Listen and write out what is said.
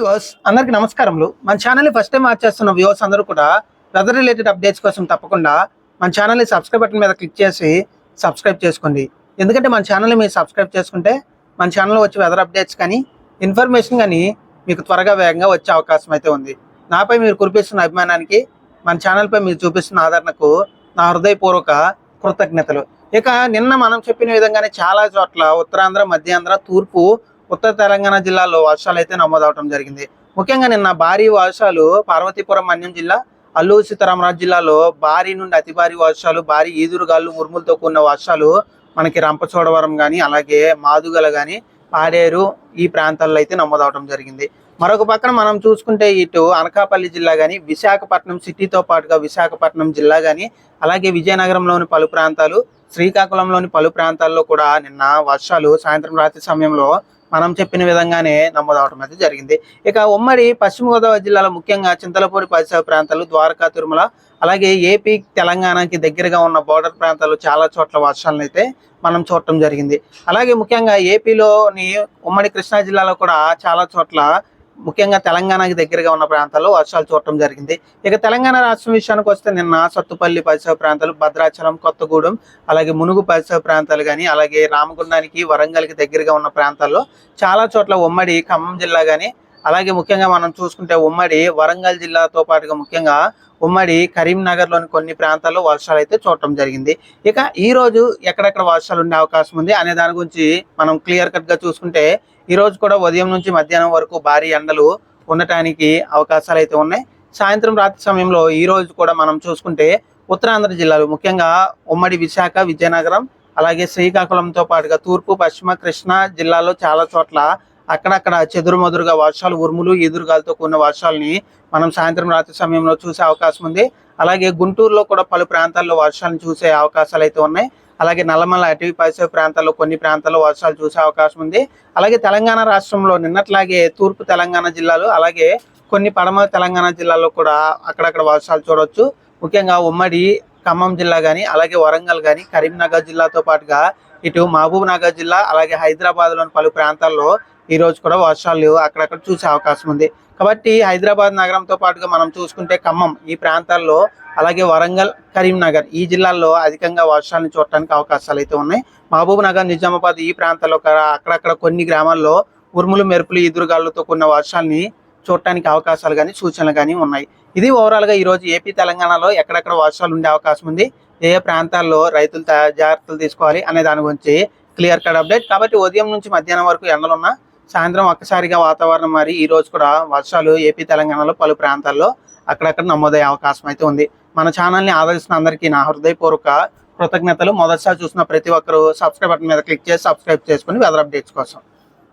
Viewers అందరికీ నమస్కారములు. మన ఛానల్ని ఫస్ట్ టైం వాచ్ చేస్తున్న వ్యూవర్స్ అందరూ కూడా వెదర్ రిలేటెడ్ అప్డేట్స్ కోసం తప్పకుండా మన ఛానల్ని సబ్స్క్రైబ్ బటన్ మీద క్లిక్ చేసి సబ్స్క్రైబ్ చేసుకోండి. ఎందుకంటే మన ఛానల్ని మీరు సబ్స్క్రైబ్ చేసుకుంటే మన ఛానల్లో వచ్చే వెదర్ అప్డేట్స్ కానీ ఇన్ఫర్మేషన్ కానీ మీకు త్వరగా వేగంగా వచ్చే అవకాశం అయితే ఉంది. నాపై మీరు కురిపిస్తున్న అభిమానానికి మన ఛానల్పై మీరు చూపిస్తున్న ఆదరణకు నా హృదయపూర్వక కృతజ్ఞతలు. ఇక నిన్న మనం చెప్పిన విధంగానే చాలా చోట్ల ఉత్తరాంధ్ర మధ్యాంధ్ర తూర్పు ఉత్తర తెలంగాణ జిల్లాలో వర్షాలు అయితే నమోదవడం జరిగింది. ముఖ్యంగా నిన్న భారీ వర్షాలు పార్వతీపురం మన్యం జిల్లా అల్లూరు సీతారామరాజు జిల్లాలో భారీ నుండి అతి భారీ వర్షాలు భారీ ఈదురుగాలు ఉరుములతో కూడిన వర్షాలు మనకి రంపచోడవరం కానీ అలాగే మాదుగల కానీ పాడేరు ఈ ప్రాంతాల్లో అయితే నమోదవడం జరిగింది. మరొక పక్కన మనం చూసుకుంటే ఇటు అనకాపల్లి జిల్లా కానీ విశాఖపట్నం సిటీతో పాటుగా విశాఖపట్నం జిల్లా కానీ అలాగే విజయనగరంలోని పలు ప్రాంతాలు శ్రీకాకుళంలోని పలు ప్రాంతాల్లో కూడా నిన్న వర్షాలు సాయంత్రం రాత్రి సమయంలో మనం చెప్పిన విధంగానే నమోదవడం అయితే జరిగింది. ఇక ఉమ్మడి పశ్చిమ గోదావరి జిల్లాలో ముఖ్యంగా చింతలపూడి పరిసర ప్రాంతాలు ద్వారకా తిరుమల అలాగే ఏపీ తెలంగాణకి దగ్గరగా ఉన్న బోర్డర్ ప్రాంతాలు చాలా చోట్ల వర్షాలను అయితే మనం చూడటం జరిగింది. అలాగే ముఖ్యంగా ఏపీలోని ఉమ్మడి కృష్ణా జిల్లాలో కూడా చాలా చోట్ల ముఖ్యంగా తెలంగాణకి దగ్గరగా ఉన్న ప్రాంతాల్లో వర్షాలు చూడటం జరిగింది. ఇక తెలంగాణ రాష్ట్రం విషయానికి వస్తే నిన్న సత్తుపల్లి పరిసర ప్రాంతాలు భద్రాచలం కొత్తగూడెం అలాగే మునుగు పరిసర ప్రాంతాలు కానీ అలాగే రామగుండానికి వరంగల్కి దగ్గరగా ఉన్న ప్రాంతాల్లో చాలా చోట్ల ఉమ్మడి ఖమ్మం జిల్లా కానీ అలాగే ముఖ్యంగా మనం చూసుకుంటే ఉమ్మడి వరంగల్ జిల్లాతో పాటుగా ముఖ్యంగా ఉమ్మడి కరీంనగర్లోని కొన్ని ప్రాంతాల్లో వర్షాలు అయితే చూడటం జరిగింది. ఇక ఈ రోజు ఎక్కడెక్కడ వర్షాలు ఉండే అవకాశం ఉంది అనే దాని గురించి మనం క్లియర్ కట్గా చూసుకుంటే ఈరోజు కూడా ఉదయం నుంచి మధ్యాహ్నం వరకు భారీ ఎండలు ఉండటానికి అవకాశాలు అయితే ఉన్నాయి. సాయంత్రం రాత్రి సమయంలో ఈ రోజు కూడా మనం చూసుకుంటే ఉత్తరాంధ్ర జిల్లాలు ముఖ్యంగా ఉమ్మడి విశాఖ విజయనగరం అలాగే శ్రీకాకుళంతో పాటుగా తూర్పు పశ్చిమ కృష్ణా జిల్లాలో చాలా చోట్ల అక్కడక్కడ చెదురుమదురుగా వర్షాలు ఉరుములు ఎదురుగాలతో కూడిన వర్షాలని మనం సాయంత్రం రాత్రి సమయంలో చూసే అవకాశం ఉంది. అలాగే గుంటూరులో కూడా పలు ప్రాంతాల్లో వర్షాలను చూసే అవకాశాలు అయితే ఉన్నాయి. అలాగే నల్లమల అటవీ పరిసర ప్రాంతాల్లో కొన్ని ప్రాంతాల్లో వర్షాలు చూసే అవకాశం ఉంది. అలాగే తెలంగాణ రాష్ట్రంలో నిన్నట్లాగే తూర్పు తెలంగాణ జిల్లాలు అలాగే కొన్ని పడమర తెలంగాణ జిల్లాల్లో కూడా అక్కడక్కడ వర్షాలు చూడవచ్చు ముఖ్యంగా ఉమ్మడి ఖమ్మం జిల్లా కానీ అలాగే వరంగల్ కానీ కరీంనగర్ జిల్లాతో పాటుగా ఇటు మహబూబ్ నగర్ జిల్లా అలాగే హైదరాబాద్లోని పలు ప్రాంతాల్లో ఈ రోజు కూడా వర్షాలు అక్కడక్కడ చూసే అవకాశం ఉంది. కాబట్టి హైదరాబాద్ నగరంతో పాటుగా మనం చూసుకుంటే ఖమ్మం ఈ ప్రాంతాల్లో అలాగే వరంగల్ కరీంనగర్ ఈ జిల్లాల్లో అధికంగా వర్షాలను చూడటానికి అవకాశాలు అయితే ఉన్నాయి. మహబూబ్ నగర్ నిజామాబాద్ ఈ ప్రాంతాల్లో అక్కడక్కడ కొన్ని గ్రామాల్లో ఉరుములు మెరుపులు ఎదురుగాలులతో కూడిన వర్షాలని చూడటానికి అవకాశాలు కానీ సూచనలు కానీ ఉన్నాయి. ఇది ఓవరాల్గా ఈరోజు ఈ రోజు ఏపీ తెలంగాణలో ఎక్కడెక్కడ వర్షాలు ఉండే అవకాశం ఉంది? ఏ ఏ ప్రాంతాల్లో రైతులు తా- జాగ్రత్తలు తీసుకోవాలి అనే దాని గురించి క్లియర్ కట్ అప్డేట్. కాబట్టి ఉదయం నుంచి మధ్యాహ్నం వరకు ఎండలున్నా సాయంత్రం ఒక్కసారిగా వాతావరణం మరి ఈ రోజు కూడా వర్షాలు ఏపీ తెలంగాణలో పలు ప్రాంతాల్లో అక్కడక్కడ నమోదయ్యే అవకాశం అయితే ఉంది. మన ఛానల్ని ఆదరిస్తున్న అందరికీ నా హృదయపూర్వక కృతజ్ఞతలు. మొదటిసారి చూసిన ప్రతి ఒక్కరూ సబ్స్క్రైబ్ బటన్ మీద క్లిక్ చేసి సబ్స్క్రైబ్ చేసుకుని వెదర్ అప్డేట్స్ కోసం.